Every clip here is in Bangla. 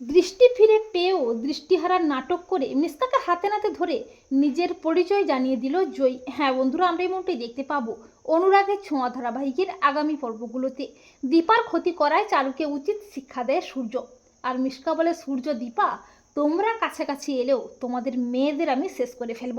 দৃষ্টি ফিরে পেয়েও দৃষ্টিহারার নাটক করে মিসকাকে হাতে নাতে ধরে নিজের পরিচয় জানিয়ে দিল জয়ী। হ্যাঁ বন্ধুরা, আমরা এই মুহূর্তে দেখতে পাবো অনুরাগের ছোঁয়া ধারাবাহিকের আগামী পর্বগুলোতে। দীপার ক্ষতি করায় চারুকে উচিত শিক্ষা দেয় সূর্য। আর মিসকা বলে, সূর্য, দীপা, তোমরা কাছাকাছি এলেও তোমাদের মেয়েদের আমি শেষ করে ফেলব।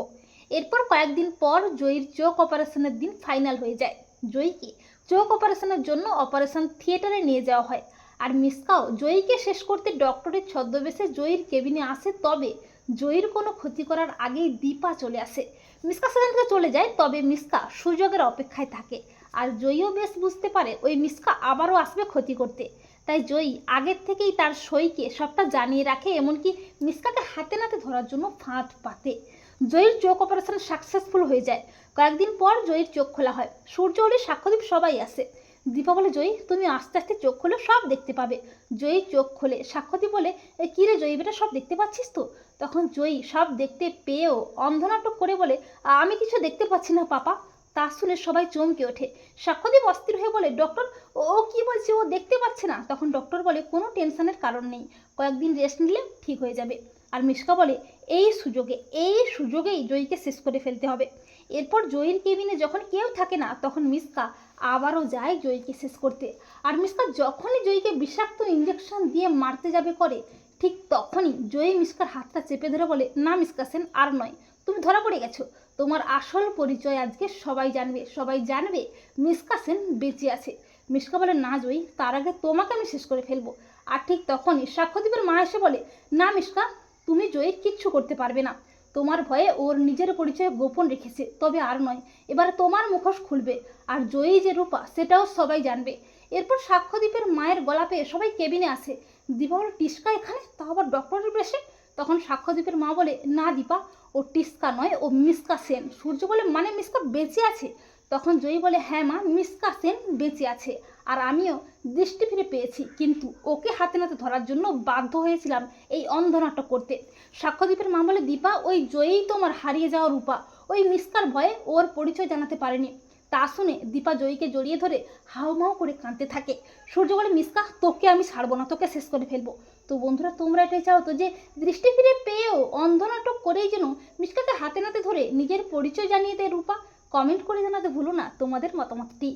এরপর কয়েকদিন পর জয়ীর চোখ অপারেশনের দিন ফাইনাল হয়ে যায়। জয়ীকে চোখ অপারেশনের জন্য অপারেশন থিয়েটারে নিয়ে যাওয়া হয়। আর মিসকাও জয়ীকে শেষ করতে ডক্টরের ছদ্মবেশে জয়ীর কেবিনে আসে তবে জয়ীর কোনো ক্ষতি করার আগেই দীপা চলে আসে। মিসকা সেখান থেকে চলে যায় তবে মিসকা সুযোগের অপেক্ষায় থাকে। আর জয়ীও বেশ বুঝতে পারে ওই মিসকা আবারও আসবে ক্ষতি করতে। তাই জয়ী আগের থেকেই তার সইকে সবটা জানিয়ে রাখে, এমনকি মিসকাকে হাতে নাতে ধরার জন্য ফাঁদ পাতে। জয়ীর চোখ অপারেশন সাকসেসফুল হয়ে যায়। কয়েকদিন পর জয়ীর চোখ খোলা হয়। সূর্য হলে সাক্ষ্যদীপ সবাই আসে। দীপা বলে জয়ী তুমি আস্তে আস্তে চোখ খুলে সব দেখতে পাবে। জয়ী চোখ খোলে সাক্ষ্যদীপ বলে "এ, কি রে জয়ী বেটা সব দেখতে পাচ্ছিস তো? তখন জয়ী সব দেখতে পেয়েও অন্ধনাটক করে বলে আমি কিছু দেখতে পাচ্ছি না পাপা। তা শুনে সবাই চমকে ওঠে। সাক্ষ্যদীপ অস্থির হয়ে বলে ডক্টর ও কি বলছে? ও দেখতে পাচ্ছে না? তখন ডক্টর বলে কোনো টেনশনের কারণ নেই। কয়েকদিন রেস্ট নিলে ঠিক হয়ে যাবে। আর মিশকা বলে, এই সুযোগে, এই সুযোগেই জয়ীকে শেষ করে ফেলতে হবে। এরপর জয়ীর কেবিনে যখন কেউ থাকে না, তখন মিসকা আবারও যায় জয়ীকে শেষ করতে। আর মিসকা যখনই জয়ীকে বিষাক্ত ইঞ্জেকশন দিয়ে মারতে যাবে করে, ঠিক তখনই জয়ী মিসকার হাতটা চেপে ধরে বলে, না মিসকা সেন, আর নয়। তুমি ধরা পড়ে গেছো। তোমার আসল পরিচয় আজকে সবাই জানবে সবাই জানবে মিসকা সেন বেঁচে আছে। মিসকা বলে, না জয়ী, তার আগে তোমাকে আমি শেষ করে ফেলব। আর ঠিক তখনই সাক্ষ্যদ্বীপের মা এসে বলে, না মিসকা তুমি জয়ীর কিচ্ছু করতে পারবে না। তোমার ভয়ে ওর নিজের পরিচয় গোপন রেখেছে, তবে আর নয়, এবার তোমার মুখোশ খুলবে। আর জয়ী যে রূপা, সেটাও সবাই জানবে। এরপর সাক্ষ্যদীপের মায়ের গলা পেয়ে সবাই কেবিনে আসে। দীপা বলে টিস্কা এখানে? তা আবার ডক্টরের বেশে তখন সাক্ষ্যদীপের মা বলে, না দীপা, ও টিস্কা নয়, ও মিসকা সেন। সূর্য বলে মানে মিসকা বেঁচে আছে? তখন জয়ী বলে হ্যাঁ মা মিসকা সেন বেঁচে আছে আর আমিও দৃষ্টি ফিরে পেয়েছি। কিন্তু ওকে হাতে নাতে ধরার জন্য বাধ্য হয়েছিলাম এই অন্ধ নাটক করতে। সাক্ষ্যদীপের মা বলে, দীপা, ওই জয়ী তোমার হারিয়ে যাওয়া রূপা। ওই মিসকার ভয়ে ওর পরিচয় জানাতে পারেনি। তা শুনে দীপা জয়ীকে জড়িয়ে ধরে হাউমাউ করে কাঁদতে থাকে। সূর্য বলে মিসকা তোকে আমি ছাড়বো না, তোকে শেষ করে ফেলব। তো বন্ধুরা, তোমরা এটাই চাও তো যে দৃষ্টি ফিরে পেয়েও অন্ধ নাটক করেই যেন মিসকাকে হাতে নাতে ধরে নিজের পরিচয় জানিয়ে দেয় রূপা? কমেন্ট করে জানাতে ভুলো না তোমাদের মতামতটি।